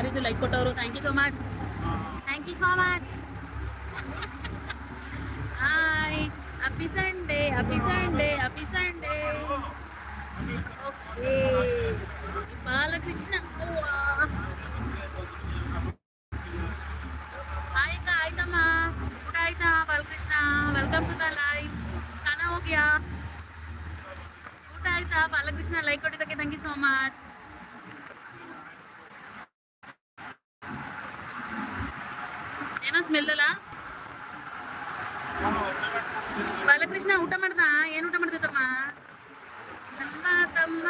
ಯಾರಿದು ಲೈಕ್ ಕೊಟ್ಟವರು thank you so much thank you so much hi happy Sunday happy Sunday happy Sunday okay Balakrishna. ಆಯ್ತಾ ಆಯ್ತಮ್ಮ ಊಟ ಆಯ್ತಾ Balakrishna welcome to the life ಖಾನ ಹೋಗ್ಯಾ ಊಟ ಆಯ್ತಾ ಬಾಲಕೃಷ್ಣ ಲೈಕ್ ಕೊಟ್ಟಿದ್ದಕ್ಕೆ ಥ್ಯಾಂಕ್ ಯು ಸೋ ಮಚ್ ಏನೋ ಸ್ಮೆಲ್ ಅಲ್ಲ? ಬಾಲಕೃಷ್ಣ, ಊಟ ಮಾಡ್ದ? ಏನ್ ಊಟ ಮಾಡ್ದೆ ತಮ್ಮ? ತಮ್ಮ ತಮ್ಮ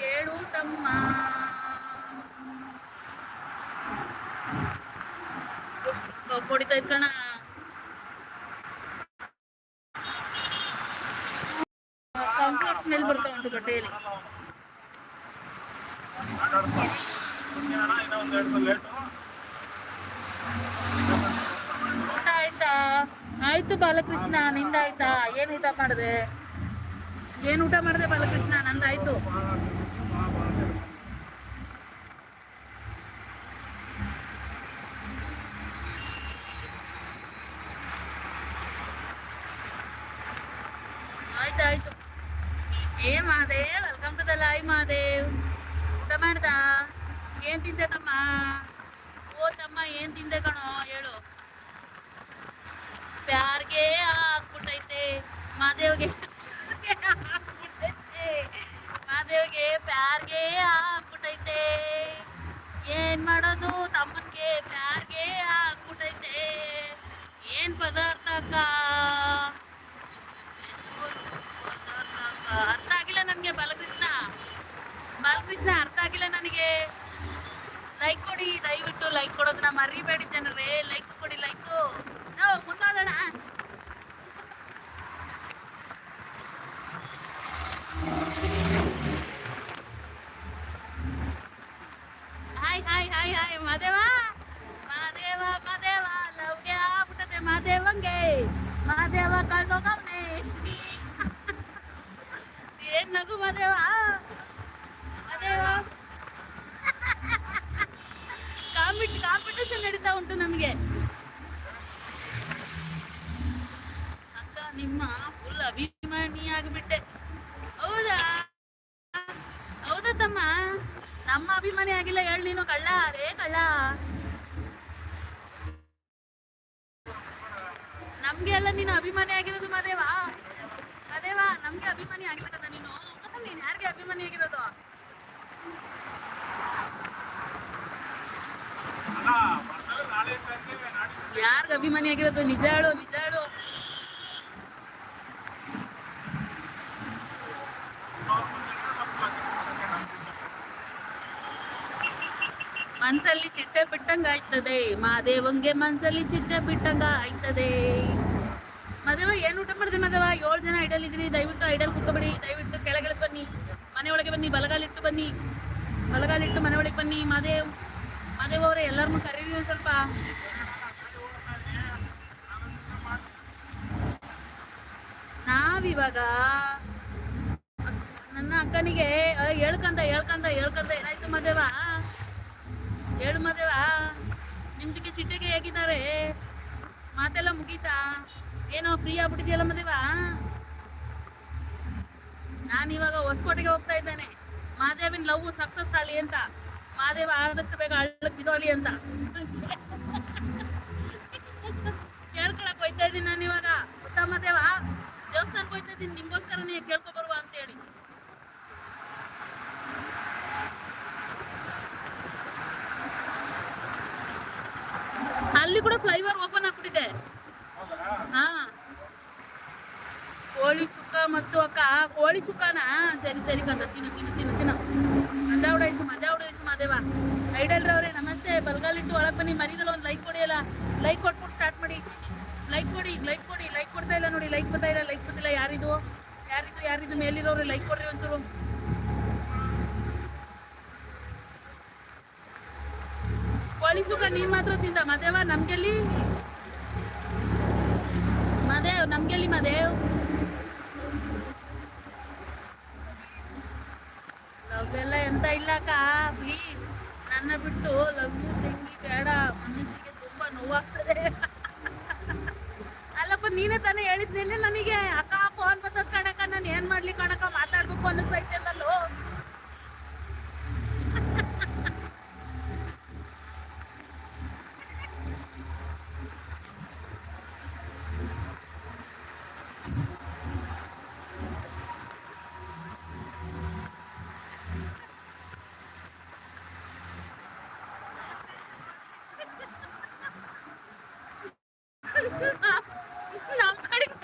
ಹೇಳು ತಮ್ಮ. ಕೊಡಿತಾ ಇದ್ ಕಣ. ಕಂಫರ್ಟ್ ಸ್ಮೆಲ್ ಬರ್ತಾ ಉಂಟು ಬಟ್ಟೆಯಲ್ಲಿ ಊಟ ಆಯ್ತಾ ಆಯ್ತು ಬಾಲಕೃಷ್ಣ ನಿಂದ ಆಯ್ತಾ ಏನ್ ಊಟ ಮಾಡಿದೆ? ಏನ್ ಊಟ ಮಾಡಿದೆ ಬಾಲಕೃಷ್ಣ? ನಂದಾಯ್ತು. ಆಯ್ತಾಯ್ತು ಏ Mahadev welcome to the live Mahadev. ಊಟ ಮಾಡ್ದ? ಏನ್ ತಿಂದೆ ತಮ್ಮ? ಓ ತಮ್ಮ, ಏನ್ ತಿಂದೆ ಕಣೋ? ಹೇಳು. ಪ್ಯಾರ್ಗೆ ಹಾಕ್ಬಿಟ್ಟೈತೆ. ಮಾದೇವ್ಗೆ ಹಾಕ್ಬಿಟ್ಟೈತೆ. ಮಾದೇವ್ಗೆ ಪ್ಯಾರ್ಗೆ ಹಾಕ್ಬಿಟ್ಟೈತೆ. ಏನ್ ಮಾಡೋದು? ತಮ್ಮನ್ಗೆ ಪ್ಯಾರ್ಗೆ ಹಾಕ್ಬಿಟ್ಟೈತೆ. ಏನ್ ಪದಾರ್ಥ ಅಕ್ಕ ಅರ್ಥ ಆಗಿಲ್ಲ ನನಗೆ ಬಾಲಕೃಷ್ಣ. ಬಾಲಕೃಷ್ಣ, ಅರ್ಥ ಆಗಿಲ್ಲ ನನಗೆ. ಲೈಕ್ ಕೊಡಿ, ದಯವಿಟ್ಟು ಲೈಕ್ ಕೊಡೋದನ್ನ ಮರಿಬೇಡಿ ಜನರೇ. ಲೈಕ್ ಕೊಡಿ, ಲೈಕ್. ನಾವು ಹಾಯ್ ಹಾಯ್, ಮಾದೇವ. ಮಾದೇವ ಮಾದೇವ ಲವ್ಗೆ ಆಗ್ಬಿಟ್ಟದೆ ಮಾದೇವಂಗೆ. ಮಾದೇವ ಕಳ್ದೋಗವ್ನೆ ಏನ್ ನಗು ಮಾದೇವ? ಮಾದೇವ? ಕಾಂಪಿಟ್ ಕಾಂಪಿಟೇಷನ್ ನಡೀತಾ ಉಂಟು ನಮಗೆ ಅಕ್ಕ ನಿಮ್ಮ ಫುಲ್ ಅಭಿಮಾನಿ ಆಗಿಬಿಟ್ಟೆ ಹೌದಾ ಹೌದಾ ತಮ್ಮ ಅಭಿಮಾನಿ ಆಗಿಲ್ಲ ಹೇಳಿ ನೀನು ಕಳ್ಳ ರೇ ಕಳ್ಳ. ನಮ್ಗೆ ಎಲ್ಲ ನೀನು ಅಭಿಮಾನಿ ಆಗಿರೋದು ಮದೇವಾ. ಮದೇವಾ ನಮ್ಗೆ ಅಭಿಮಾನಿ ಆಗಿಲ್ಲ ಕದ ನೀನು. ನೀನ್ ಯಾರಿಗೆ ಅಭಿಮಾನಿ ಆಗಿರೋದು? ಯಾರ್ಗ ಅಭಿಮಾನಿ ಆಗಿರೋದು? ನಿಜ ಹೇಳು ನಿಜ ಹೇಳು. ಮನ್ಸಲ್ಲಿ ಚಿಟ್ಟೆ ಬಿಟ್ಟಂಗ ಆಯ್ತದೆ. ಮಾದೇವಂಗೆ ಮನ್ಸಲ್ಲಿ ಚಿಟ್ಟೆ ಬಿಟ್ಟಂಗ ಆಯ್ತದೆ. ಮದೇವ, ಏನ್ ಊಟ ಮಾಡಿದೆ ಮದೇವ? ಏಳು ಜನ ಐಡಲ್ ಇದ್ರಿ ದಯವಿಟ್ಟು ಐಡಲ್ ಕುತ್ಕೊಬೇಡಿ. ದಯವಿಟ್ಟು ಕೆಳಗಡೆ ಬನ್ನಿ. ಮನೆ ಒಳಗೆ ಬನ್ನಿ. ಬಲಗಾಲಿಟ್ಟು ಬನ್ನಿ. ಬಲಗಾಲಿಟ್ಟು ಮನೆ ಒಳಗೆ ಬನ್ನಿ. ಮಾದೇವ್ ಮಾದೇವ್ ಅವರೇ ಎಲ್ಲರನ್ನೂ ಕರೀರಿ ಸ್ವಲ್ಪ. ನಾವಿವಾಗ ನನ್ನ ಅಕ್ಕನಿಗೆ ಹೇಳ್ಕಂದ ಹೇಳ್ಕಂತ ಹೇಳ್ಕಂತ ಏನಾಯ್ತು ಮದೇವ? ಹೇಳು ಮದೇವ. ನಿಮ್ದಕ್ಕೆ ಚಿಟ್ಟೆಗೆ ಹೇಗಿದ್ದಾರೆ? ಮಾತೆಲ್ಲ ಮುಗೀತಾ? ಏನೋ ಫ್ರೀ ಆಗ್ಬಿಟ್ಟಿದ್ಯಲ್ಲ ಮದೇವ? ನಾನು ಇವಾಗ ಹೊಸಕೋಟೆಗೆ ಹೋಗ್ತಾ ಇದ್ದೇನೆ. ಮಾದೇವಿನ ಲವ್ ಸಕ್ಸಸ್ ಆಗಲಿ ಅಂತ. ಮಾದೇವ ಆದಷ್ಟು ಬೇಗ ಹಳ್ಳಕ್ಕೆ ಬಿದೋಲಿ ಅಂತ. ಕೇಳ್ಕೊಳಕ್ ಹೋಯ್ತಾ ಇದ್ದೀನಿ ನಾನು ಇವಾಗ. ಉತ್ತಮ ಮಾದೇವ? ದೇವಸ್ಥಾನಕ್ಕೆ ಹೋಯ್ತಾ ಇದ್ದೀನಿ. ನಿಮ್ಗೋಸ್ಕರನೇ ಕೇಳ್ಕೊ ಬರುವ ಅಂತ ಹೇಳಿ. ಫ್ಲೈಓವರ್ ಓಪನ್ ಆಗ್ಬಿಟ್ಟಿದೆ. ಹಾ. ಕೋಳಿ ಸುಕ್ಕ ಮತ್ತು ಅಕ್ಕ ಕೋಳಿ ಸುಕ್ಕನಾ? ಸರಿ ಸರಿ ಕಂದ, ತಿನ್ನು ತಿನ್ನು ತಿನ್ನು ತಿನ್ನು. ಮಜಾ ಉಡಾಯಿಸು ಮಜಾ ಉಡಾಯಿಸು ಮಾದೇವ. ಐಡಲ್ರವ್ರೆ ನಮಸ್ತೆ. ಬಲ್ಗಾಲಿಟ್ಟು ಒಳಗೆ ಬನ್ನಿ ಮರಿದಲ್ಲಿ ಒಂದು ಲೈಕ್ ಕೊಡಿ ಅಲ್ಲ. ಲೈಕ್ ಕೊಟ್ಬಿಟ್ಟು ಸ್ಟಾರ್ಟ್ ಮಾಡಿ. ಲೈಕ್ ಕೊಡಿ ಲೈಕ್ ಕೊಡಿ ಲೈಕ್ ಕೊಡ್ತಾ ಇಲ್ಲ ನೋಡಿ. ಲೈಕ್ ಬರ್ತಾ ಇಲ್ಲ ಲೈಕ್ ಬರ್ತಿಲ್ಲ. ಯಾರಿದು? ಯಾರಿದು ಯಾರಿದು? ಮೇಲಿರೋರು ಲೈಕ್ ಕೊಡ್ರಿ ಒಂಚೂರು. ಸುಕ್ಕ ನೀನ್ ಮಾತ್ರ ತಿಂದ. ಮದೇವ, ನಮ್ಗೆಲ್ಲಿ? ಮದೇವ್ ನಮ್ಗೆಲ್ಲಿ ಮದೇವ್ ಲವ್ ಎಲ್ಲ ಎಂತ ಇಲ್ಲಕ್ಕ ಪ್ಲೀಸ್ ನನ್ನ ಬಿಟ್ಟು ಲವ್ ಯು ತಂಗಿ ಬೇಡ. ಮನಸ್ಸಿಗೆ ತುಂಬಾ ನೋವಾಗ್ತದೆ. ಅಲ್ಲಪ್ಪ, ನೀನೇ ತಾನೇ ಹೇಳಿದ್ನೇನೆ ನನಗೆ. ಅಕ್ಕ ಫೋನ್ ಬರ್ತದ ಕಣಕ್ಕ. ನಾನು ಏನ್ ಮಾಡ್ಲಿ ಕಣಕ್ಕ? ಮಾತಾಡ್ಬೇಕು ಅನ್ನಿಸ್ತೈತೆ ಅಂದಲ್ಲೋ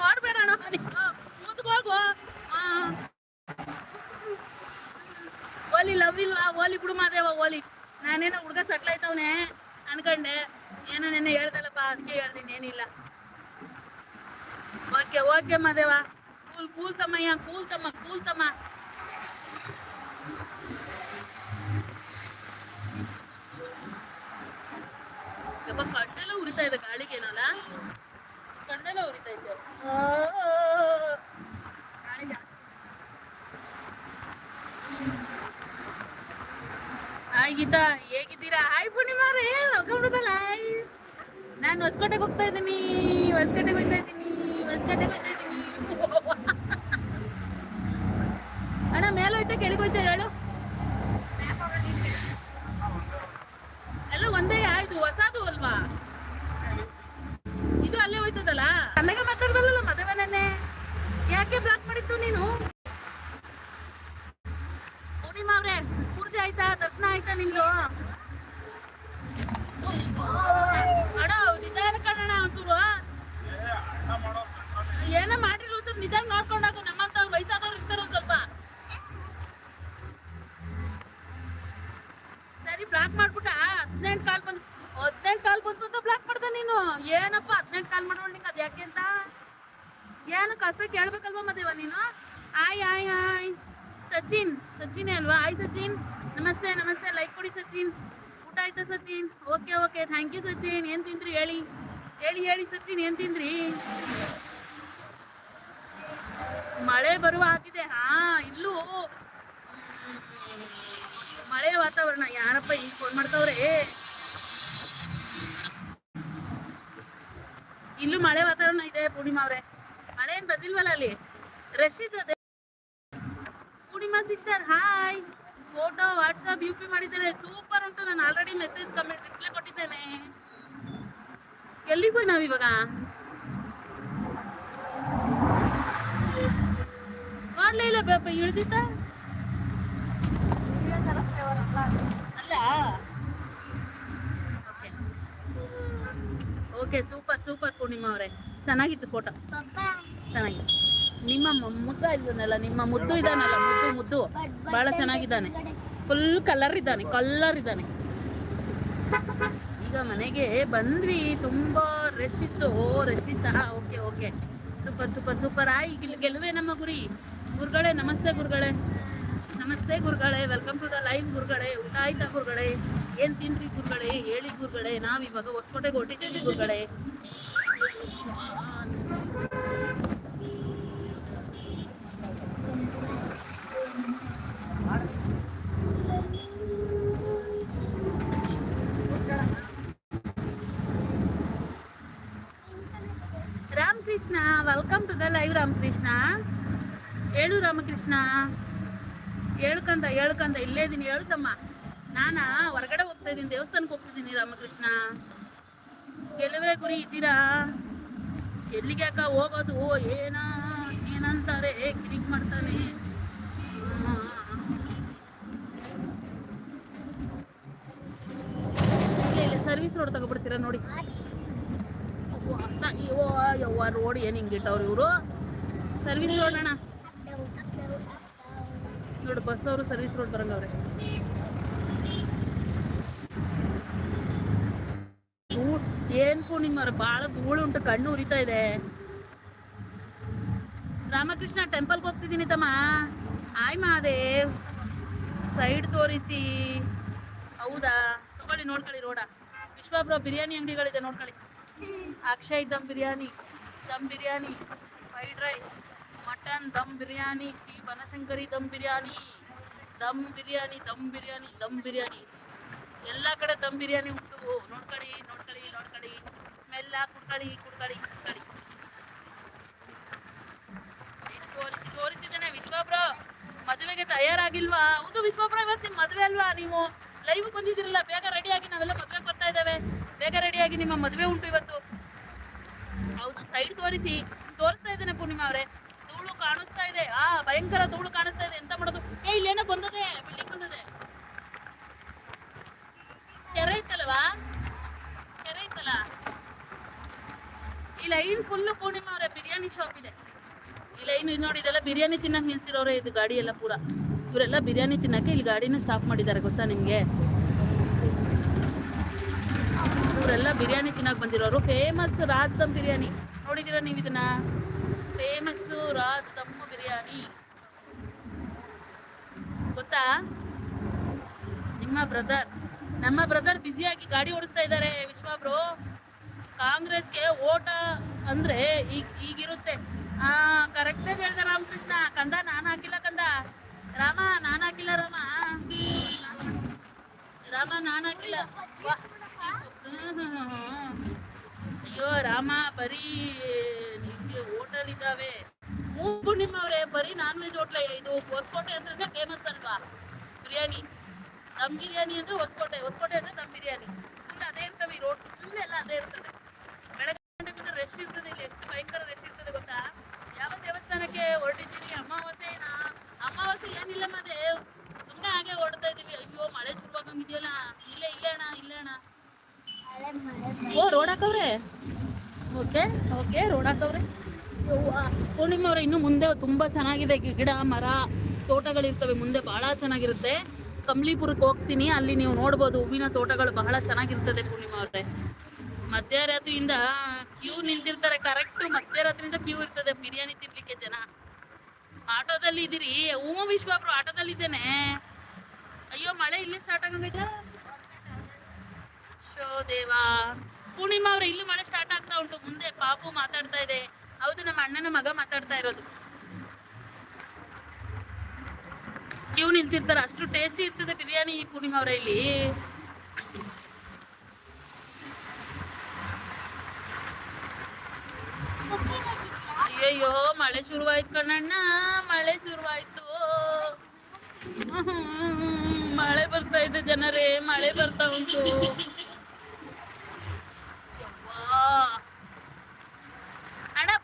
ನೀನು ಮುದ್ಕೋಗು ಓಲಿ, ಲವ್ ಇಲ್ವಾ? ಓಲಿ ಬಿಡು ಮಾದೇವ ಓಲಿ. ನಾನೇನೋ ಹುಡುಗ ಸಟ್ಲ್ ಆಯ್ತವನೆ, ಅನ್ಕಂಡೆ. ಏನೋ ನೆನ್ನೆ ಹೇಳ್ದಲ್ಲಪ್ಪ ಅದಕ್ಕೆ ಹೇಳ್ತೀನಿ ಏನಿಲ್ಲ. Okay okay Madeva cool cool ತಮ್ಮಯ್ಯ, ಕೂಲ್ ತಮ್ಮ ಕೂಲ್ ತಮ್ಮ. ಯಪ್ಪ, ಕಣ್ಣೆಲ್ಲ ಉರಿತಾ ಇದೆ ಗಾಳಿಗೇನಲ್ಲ? ಕಣ್ಣೆಲ್ಲ ಉರಿತಾ ಇದೆ ಹಾಯ್ ಗೀತಾ ಹೇಗಿದ್ದೀರಾ? ಹಾಯ್ ಪೂರ್ಣಿಮಾರೇ ವೆಲ್ಕಮ್ ಟು ದ ಲೈವ್ ನಾನು ಹೊಸಕೋಟೆಗೆ ಹೋಗ್ತಾ ಇದ್ದೀನಿ ಹೊಸಕೋಟೆಗೆ ಹೋಗ್ತಾ ಇದ್ದೀನಿ ಹೊಸಕೋಟೆಗೆ ಹೋಗ್ತಾ ಇದ್ದೀನಿ ಅಣ್ಣ ಮೇಲೆ ಹೋಯ್ತಾ ಕೆಳಗೆ ಹೋಯ್ತಾ ಹೇಳು ಎಲ್ಲ ಒಂದೇ ಆಯ್ತು ಹೊಸದು ಅಲ್ವಾ ಇದು ಅಲ್ಲೇ ಹೋಯ್ತದಲ್ಲ ಕನ್ನಗ ಮಾತಾಡ್ದಲ್ಲ ಮದುವೆನೇ ಯಾಕೆ ಬ್ಲಾಕ್ ಮಾಡಿತ್ತು ನೀನು ಪೂರ್ಣಿಮಾ ಅವ್ರೆ, ಪೂಜೆ ಆಯ್ತಾ? ದರ್ಶನ ಆಯ್ತಾ ನಿಮ್ದು? ಅಣ್ಣ ನಿಧಾನ ಕಣಣ ಒಂಚೂರು. ಏನೋ ಮಾಡಿರಿ ಒಂಚೂರು ನಿಧಾನ ನೋಡ್ಕೊಂಡಾಗ ನಮ್ಮಂತ ವಯಸ್ಸಾದವ್ರು ಇರ್ತಾರ ಸ್ವಲ್ಪ. ಸರಿ ಬ್ಲಾಕ್ ಮಾಡ್ಬಿಟ್ಟ. ಹದಿನೆಂಟು ಕಾಲ್ ಬಂದು ಹದಿನೆಂಟು ಕಾಲ್ ಬಂತು ಅಂತ ಬ್ಲಾಕ್ ಮಾಡ್ದೆ ನೀನು. ಏನಪ್ಪ ಹದಿನೆಂಟು ಕಾಲ್ ಮಾಡೋಣ ನಿಂಗೆ ಅದು ಯಾಕೆ ಅಂತ? ಏನು ಕಷ್ಟ ಕೇಳ್ಬೇಕಲ್ವಾ ಮದೇವ ನೀನು? ಸಚಿನ್ ಸಚಿನ್ ಅಲ್ವಾ? ಆಯ್ ಸಚಿನ್. ನಮಸ್ತೆ ನಮಸ್ತೆ. ಲೈಕ್ ಕೊಡಿ ಸಚಿನ್. ಊಟ ಆಯ್ತಾ Sachin? Okay okay thank you Sachin. ಏನ್ ತಿಂದ್ರಿ ಹೇಳಿ? ಹೇಳಿ ಹೇಳಿ ಸಚಿನ್, ಏನ್ ತಿಂದ್ರಿ? ಮಳೆ ಬರುವ ಆಗಿದೆ ಹಾ, ಇಲ್ಲೂ. ಮಳೆ ವಾತಾವರಣ. ಯಾರಪ್ಪ ಈಗ ಫೋನ್ ಮಾಡ್ತಾವ್ರೆ? ಇಲ್ಲೂ ಮಳೆ ವಾತಾವರಣ ಇದೆ ಪೂರ್ಣಿಮಾ ಅವ್ರೆ. ಮಳೆ ಏನ್ ಬಂದಿಲ್ವಲ್ಲ ಅಲ್ಲಿ? ರಶ್ ಇದೆ Purnima sister hi photo WhatsApp U P ಮಾಡಿದ್ದೇನೆ ಸೂಪರ್ ಉಂಟು. ನಾನು ಆಲ್ರೆಡಿ ಮೆಸೇಜ್ ಕಮೆಂಟ್ ರಿಪ್ಲೈ ಕೊಟ್ಟಿದ್ದೇನೆ. ಎಲ್ಲಿಗೆ ನಾವು ನಾವಿವಾಗ? ಮಾಡ್ಲೇ ಇಲ್ಲ ಬೇಪ ಇಳಿದಿತ್ತ ಅಲ್ಲ? Okay okay super super Purnima ಅವರೇ. ಚೆನ್ನಾಗಿತ್ತು ಫೋಟೋ ಚೆನ್ನಾಗಿತ್ತು. ನಿಮ್ಮ ಮ- ಮುದ್ದ ಇದ್ದಾನಲ್ಲ, ನಿಮ್ಮ ಮುದ್ದು ಇದಾನಲ್ಲ ಮುದ್ದು ಮುದ್ದು. ಬಹಳ ಚೆನ್ನಾಗಿದ್ದಾನೆ. ಫುಲ್ ಕಲರ್ ಇದ್ದಾನೆ ಕಲರ್ ಇದ್ದಾನೆ. ಈಗ ಮನೆಗೆ ಬಂದ್ವಿ, ತುಂಬಾ ರಚಿತ್ತು. ಓ okay okay. Super super super ಆಯ್ ಗೆಲುವೆ ನಮ್ಮ ಗುರಿ. ಗುರುಗಳೇ, ನಮಸ್ತೆ ಗುರುಗಳೇ. ನಮಸ್ತೆ ಗುರುಗಳೇ ವೆಲ್ಕಮ್ ಟು ದ ಲೈವ್ ಗುರುಗಳೇ. ಊಟ ಆಯ್ತಾ ಗುರುಗಳೇ? ಏನ್ ತಿಂದ್ರಿ ಗುರುಗಳೇ? ಹೇಳಿ ಗುರುಗಳೇ. ನಾವ್ ಇವಾಗ ಹೊಸಕೋಟೆಗೆ ಹೊಟ್ಟಿದ್ದೀವಿ ಗುರುಗಳೇ. Ramakrishna welcome to the live Ramakrishna. ಹೇಳು ರಾಮಕೃಷ್ಣ. ಹೇಳ್ಕಂತ ಹೇಳ್ಕಂತ ಇಲ್ಲೇ ಇದೀನಿ, ಹೇಳ್ತಮ್ಮ. ನಾನಾ ಹೊರಗಡೆ ಹೋಗ್ತಾ ಇದ್ದೀನಿ ದೇವಸ್ಥಾನಕ್ಕೆ ಹೋಗ್ತಿದ್ದೀನಿ ರಾಮಕೃಷ್ಣ. ಗೆಲುವೆ ಗುರಿ ಇದ್ದೀರಾ? ಎಲ್ಲಿಗೆ ಅಕ್ಕ ಹೋಗೋದು? ಏನ, ಏನಂತಾರೆ? ಕ್ಲಿಕ್ ಮಾಡ್ತಾನೆ. ಸರ್ವಿಸ್ ರೋಡ್ ತಗೊಬಿಡ್ತೀರಾ ನೋಡಿ. ಅಯ್ಯೋ ಯವ್ವ ರೋಡ್ ಏನು ಹಿಂಗಿಟ್ಟವ್ರು ಇವರು. ಸರ್ವಿಸ್ ರೋಡ್ ಅಣ್ಣ. ನೋಡು ಬಸ್ ಅವರು ಸರ್ವಿಸ್ ರೋಡ್ ಬರಂಗವ್ರೆ. ಏನ್ ನಿಮ್ಮ ಬಾಳ ಧೂಳು ಉಂಟು, ಕಣ್ಣು ಉರಿತಾ ಇದೆ. ರಾಮಕೃಷ್ಣ ಟೆಂಪಲ್ಗೆ ಹೋಗ್ತಿದ್ದೀನಿ ತಮ್ಮ. ಆಯ್ ಮಹಾದೇವ್. ಸೈಡ್ ತೋರಿಸಿ. ಹೌದಾ? ತಗೊಳ್ಳಿ, ನೋಡ್ಕೊಳ್ಳಿ ರೋಡ. ವಿಶ್ವಾಪುರ ಬಿರಿಯಾನಿ ಅಂಗಡಿಗಳಿದೆ, ನೋಡ್ಕೊಳ್ಳಿ. Akshay dum biryani dum biryani fried rice mutton dum biryani, Shri Banashankari dum biryani dum biryani dum biryani dum biryani. ಎಲ್ಲ ಕಡೆ ದಮ್ ಬಿರಿಯಾನಿ ಉಂಟು. ನೋಡ್ಕೊಳ್ಳಿ ನೋಡ್ಕೊಳ್ಳಿ ನೋಡ್ಕೊಳ್ಳಿ ಸ್ಮೆಲ್ ಕುಡ್ಕೊಳ್ಳಿ ಕುಡ್ಕೊಳ್ಳಿ ಕುಡ್ಕೊಳ್ಳಿ ತೋರಿಸಿ, ತೋರಿಸಿದ್ದೇನೆ ವಿಶ್ವಾಬ್ರ ಮದುವೆಗೆ ತಯಾರಾಗಿಲ್ವಾ? ಹೌದು ವಿಶ್ವಾಬ್ರ ಇವತ್ತು ನಿಮ್ ಮದುವೆ ಅಲ್ವಾ ನೀವು? ಲೈವ್ ಬಂದಿದ್ದೀರಲ್ಲ, ಬೇಗ ರೆಡಿ ಆಗಿ ನಾವೆಲ್ಲ ಮದುವೆ ಬರ್ತಾ ಇದ್ದಾವೆ. ಬೇಗ ರೆಡಿಯಾಗಿ ನಿಮ್ಮ ಮದುವೆ ಉಂಟು ಇವತ್ತು. ಹೌದು ಸೈಡ್ ತೋರಿಸಿ. ತೋರಿಸ್ತಾ ಇದ್ದೇನೆ ಪೂರ್ಣಿಮಾ ಅವರೇ. ಧೂಳು ಕಾಣಿಸ್ತಾ ಇದೆ. ಆ, ಭಯಂಕರ ಧೂಳು ಕಾಣಿಸ್ತಾ ಇದೆ. ಎಂತ ಮಾಡೋದು? ಏ, ಇಲ್ಲೇನೋ ಬಂದದೆ. ಬಿಲ್ಡಿಂಗ್ ಬಂದದೆ. ಕೆರೆ ಇತ್ತಲ್ವಾ? ಕೆರೆ ಇತ್ತಲ್ಲ? ಈ ಲೈನ್ ಫುಲ್ ಪೂರ್ಣಿಮಾ ಅವರೇ, ಬಿರಿಯಾನಿ ಶಾಪ್ ಇದೆ. ಈ ಲೈನ್ ನೋಡಿ, ಇದೆಲ್ಲ ಬಿರಿಯಾನಿ ತಿನ್ನಕ್ ನಿಲ್ಸಿರೋರೆ, ಇದು ಗಾಡಿ ಎಲ್ಲ ಪೂರ. ಇವರೆಲ್ಲ ಬಿರಿಯಾನಿ ತಿನ್ನಕ್ಕೆ ಇಲ್ಲಿ ಗಾಡಿನ ಸ್ಟಾಪ್ ಮಾಡಿದ್ದಾರೆ, ಗೊತ್ತಾ ನಿಮ್ಗೆ? ಇವರೆಲ್ಲ ಬಿರಿಯಾನಿ ತಿನ್ನಕ್ ಬಂದಿರೋರು. ಫೇಮಸ್ ರಾಜ್ ದಮ್ ಬಿರಿಯಾನಿ. ನೋಡಿದಿರ ನೀವು ಇದನ್ನ? ಫೇಮಸ್ ರಾಜ್ ದಮ್ ಬಿರಿಯಾನಿ. ಗೊತ್ತಾ? ನಿಮ್ಮ ಬ್ರದರ್ ನಮ್ಮ ಬ್ರದರ್ ಬ್ಯುಸಿಯಾಗಿ ಗಾಡಿ ಓಡಿಸ್ತಾ ಇದ್ದಾರೆ ವಿಶ್ವಾಬ್ರು ಕಾಂಗ್ರೆಸ್ಗೆ ಓಟ ಅಂದ್ರೆ ಈಗ ಈಗಿರುತ್ತೆ. ಆ ಕರೆಕ್ಟ್ ಹೇಳ್ದ ರಾಮಕೃಷ್ಣ. ಕಂದ, ನಾನು ಹಾಕಿಲ್ಲ ಕಂದ. ರಾಮ, ನಾನು ಹಾಕಿಲ್ಲ ರಾಮ. ರಾಮ, ನಾನು ಹಾಕಿಲ್ಲ. ಅಯ್ಯೋ, ರಾಮ, ಬರೀ ನಿಮ್ಗೆ ಹೋಟೆಲ್ ಇದಾವೆ ಹ್ಞೂ ನಿಮ್ಮವ್ರೆ, ಬರೀ ನಾನ್ ವೆಜ್ ಹೋಟ್ಲೆ ಇದು ಹೊಸಕೋಟೆ ಅಂದ್ರೆ ಫೇಮಸ್ ಅಲ್ವಾ? ಬಿರಿಯಾನಿ. ದಮ್ ಬಿರಿಯಾನಿ ಅಂದ್ರೆ ಹೊಸಕೋಟೆ. ಹೊಸಕೋಟೆ ಅಂದ್ರೆ ದಮ್ ಬಿರಿಯಾನಿ. ಫುಲ್ ಅದೇ ಇರ್ತವೆ ಈ ರೋಡ್ ಫುಲ್ ಎಲ್ಲ ಅದೇ ಇರ್ತದೆ. ಬೆಳಗ್ಗೆ ರಶ್ ಇರ್ತದೆ ಇಲ್ಲಿ. ಎಷ್ಟು ಭಯಂಕರ ರಶ್ ಇರ್ತದೆ ಗೊತ್ತಾ? ಯಾವ ದೇವಸ್ಥಾನಕ್ಕೆ ಹೊರಟಿದ್ದೀನಿ ಅಮಾವಾಸ್ಯೆನಾ ಅಮಾವಾಸ್ಯೆ ಏನಿಲ್ಲ ಮತ್ತೆ ಸುಮ್ಮನೆ ಹಾಗೆ ಹೊರಡ್ತಾ ಇದೀವಿ ಅಯ್ಯೋ, ಮಳೆ ಶುರುವಾಗಂಗಿದೆಯಲ್ಲ ಇಲ್ಲೇ ಇಲ್ಲೇ ಅಣ್ಣ ಇಲ್ಲೇ ಅಣ್ಣ ಓ ರೋಡ್ ಹಾಕವ್ರೆ ಓಕೆ ಓಕೆ ರೋಡ್ ಹಾಕವ್ರೆ. ಪೂರ್ಣಿಮಾ ಅವ್ರೆ ಇನ್ನು ಮುಂದೆ ತುಂಬಾ ಚೆನ್ನಾಗಿದೆ ಗಿಡ, ಮರ, ತೋಟಗಳಿರ್ತವೆ. ಮುಂದೆ ಬಹಳ ಚೆನ್ನಾಗಿರುತ್ತೆ. ಕಂಬ್ಲಿಪುರಕ್ಕೆ ಹೋಗ್ತೀನಿ. ಅಲ್ಲಿ ನೀವು ನೋಡ್ಬೋದು ಹೂವಿನ ತೋಟಗಳು ಬಹಳ ಚೆನ್ನಾಗಿರ್ತದೆ ಪೂರ್ಣಿಮಾ ಅವ್ರೆ ಮಧ್ಯರಾತ್ರಿಯಿಂದ ಕ್ಯೂ ನಿಂತಿರ್ತಾರೆ. ಕರೆಕ್ಟ್ ಮಧ್ಯರಾತ್ರಿಯಿಂದ ಕ್ಯೂ ಇರ್ತದೆ. ಬಿರಿಯಾನಿ ತಿನ್ಲಿಕ್ಕೆ ಜನ. ಆಟೋದಲ್ಲಿ ಇದ್ದೀರಿ ಓಮ ವಿಶ್ವಾಪುರ ಆಟೋದಲ್ಲಿ ಇದ್ದೇನೆ ಅಯ್ಯೋ, ಮಳೆ ಇಲ್ಲಿ ಸ್ಟಾರ್ಟ್ ಆಗಂಗೈತೆ? ದೇವಾ. ಪೂರ್ಣಿಮಾ ಅವ್ರ, ಇಲ್ಲೂ ಮಳೆ ಸ್ಟಾರ್ಟ್ ಆಗ್ತಾ ಉಂಟು. ಮುಂದೆ ಪಾಪು ಮಾತಾಡ್ತಾ ಇದೆ. ಹೌದು, ನಮ್ಮ ಅಣ್ಣನ ಮಗ ಮಾತಾಡ್ತಾ ಇರೋದು. ಕ್ಯೂ ನಿಂತಿರ್ತಾರ, ಅಷ್ಟು ಟೇಸ್ಟಿ ಇರ್ತದೆ ಬಿರಿಯಾನಿ ಪೂರ್ಣಿಮಾ ಅವರ ಇಲ್ಲಿ. ಅಯ್ಯಯ್ಯೋ, ಮಳೆ ಶುರುವಾಯ್ತು ಕಣ್ಣಣ್ಣ, ಮಳೆ ಶುರುವಾಯ್ತು. ಮಳೆ ಬರ್ತಾ ಇದೆ ಜನರೇ, ಮಳೆ ಬರ್ತಾ ಉಂಟು ಯವ್ವಾ.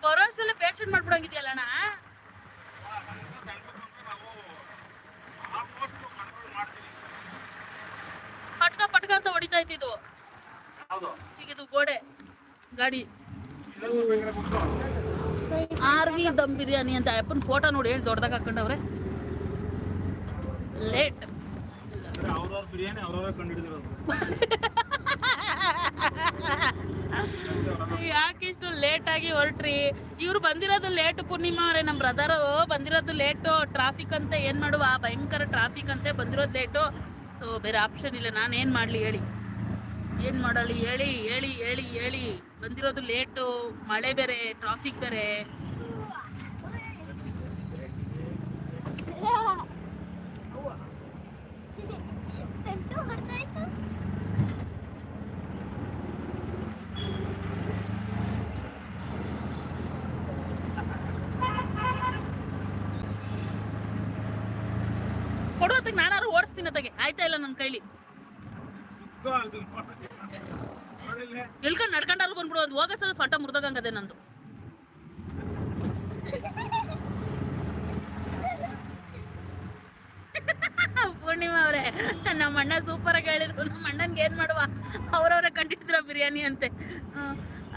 ಅಣ್ಣ ಬರೋ ಅಷ್ಟರಲ್ಲಿ ಪೇಷಂಟ್ ಮಾಡ್ಬಿಡಂಗಿದ್ಯಲ್ಲ ಅಣ್ಣ ಪಟ್ಕ ಪಟ್ಕ ಅಂತ ಹೊಡಿತಾ ಇತ್ತು ಈಗ ಇದು ಗೋಡೆ ಗಾಡಿ. ಆರ್ವಿ ದಮ್ ಬಿರಿಯಾನಿ ಅಂತ ಅಪ್ಪನ ಫೋಟೋ ನೋಡಿ ಹೇಳಿ ದೊಡ್ಡದಾಗ ಹಾಕೊಂಡವ್ರೆ. ಲೇಟ್. ಬಿರಿಯಾನಿ ಇಷ್ಟು ಲೇಟ್ ಆಗಿ ಹೊರಟ್ರಿ. ಇವ್ರು ಬಂದಿರೋದು ಲೇಟ್ ಪೂರ್ಣಿಮಾ ಅವರೇ ನಮ್ಮ ಬ್ರದರು ಬಂದಿರೋದು ಲೇಟು ಟ್ರಾಫಿಕ್ ಅಂತ ಏನ್ ಮಾಡುವ? ಭಯಂಕರ ಟ್ರಾಫಿಕ್ ಅಂತೆ ಬಂದಿರೋದು ಲೇಟು ಸೊ ಬೇರೆ ಆಪ್ಷನ್ ಇಲ್ಲ. ನಾನು ಏನು ಮಾಡ್ಲಿ ಹೇಳಿ. ಏನ್ ಮಾಡಲಿ ಹೇಳಿ ಹೇಳಿ ಹೇಳಿ ಹೇಳಿ. ಬಂದಿರೋದು ಲೇಟು ಮಳೆ ಬೇರೆ ಟ್ರಾಫಿಕ್ ಬೇರೆ. ಕೊಡುವತ್ತಿಗೆ ನಾನಾರು ಓಡಿಸ್ತೀನಿ ತಗೆ ಆಯ್ತಾ ಇಲ್ಲ ನನ್ನ ಕೈಲಿ? ಇಳ್ಕೊಂಡು ನಡ್ಕೊಂಡಾರು ಬಂದ್ಬಿಡು ಒಂದು ಹೋಗೋ ಸಲ ಸೊಂಟ ಮುರಿದಾಗಂಗದೆ ನಂದು. ಪೂರ್ಣಿಮಾ ಅವರೇ, ನಮ್ಮ ಅಣ್ಣ ಸೂಪರ್ ಆಗಿ ಹೇಳಿದ್ರು. ನಮ್ಮ ಅಣ್ಣನ್ಗೆ ಏನ್ ಮಾಡುವ? ಅವ್ರವ್ರೆ ಕಂಡಿಟ್ಟಿದ್ರ ಬಿರಿಯಾನಿ ಅಂತೆ.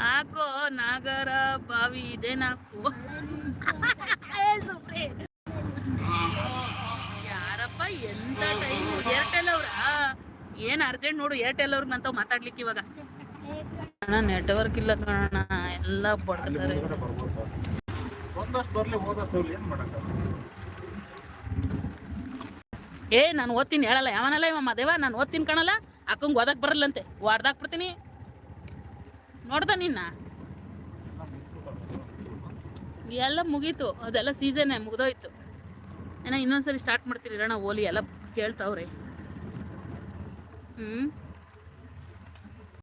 ಆಕೋ ನಾಗರ ಬಾವಿ ಇದೇನಾಕು ಸುಪ್ರಿ. ಎಂತ ಟೈಮ್ ಏರ್ಟೆಲ್ ಅವ್ರ? ಏನ್ ಅರ್ಜೆಂಟ್ ನೋಡು ಏರ್ಟೆಲ್ ಅವ್ರಿಗೆ ನಂತ ಮಾತಾಡ್ಲಿಕ್ಕೆ ಇವಾಗ. ಅಣ್ಣ ನೆಟ್ವರ್ಕ್ ಇಲ್ಲ ಕಣ ಎಲ್ಲ ಬಡ್ತಾರೆ ಏ ನಾನು ಓದ್ತೀನಿ ಹೇಳಲ್ಲ. ಯಾವನಲ್ಲ ಇವ ಮದೇವ? ನಾನು ಓದ್ತೀನಿ ಕಣಲ್ಲ. ಅಕ್ಕಂಗೆ ಓದಕ್ ಬರಲ್ಲಂತೆ. ವಾರ್ದಾಕ್ ಬಿಡ್ತೀನಿ. ನೋಡ್ದ ನಿನ್ನ? ಎಲ್ಲ ಮುಗೀತು. ಅದೆಲ್ಲ ಸೀಸನ್ ಮುಗ್ದೋಯ್ತು. ಏನೋ ಇನ್ನೊಂದ್ಸರಿ ಸ್ಟಾರ್ಟ್ ಮಾಡ್ತೀರಿ ಅಣ್ಣ ಓಲಿ ಎಲ್ಲ ಕೇಳ್ತಾವ್ರೆ. ಹ್ಮ್?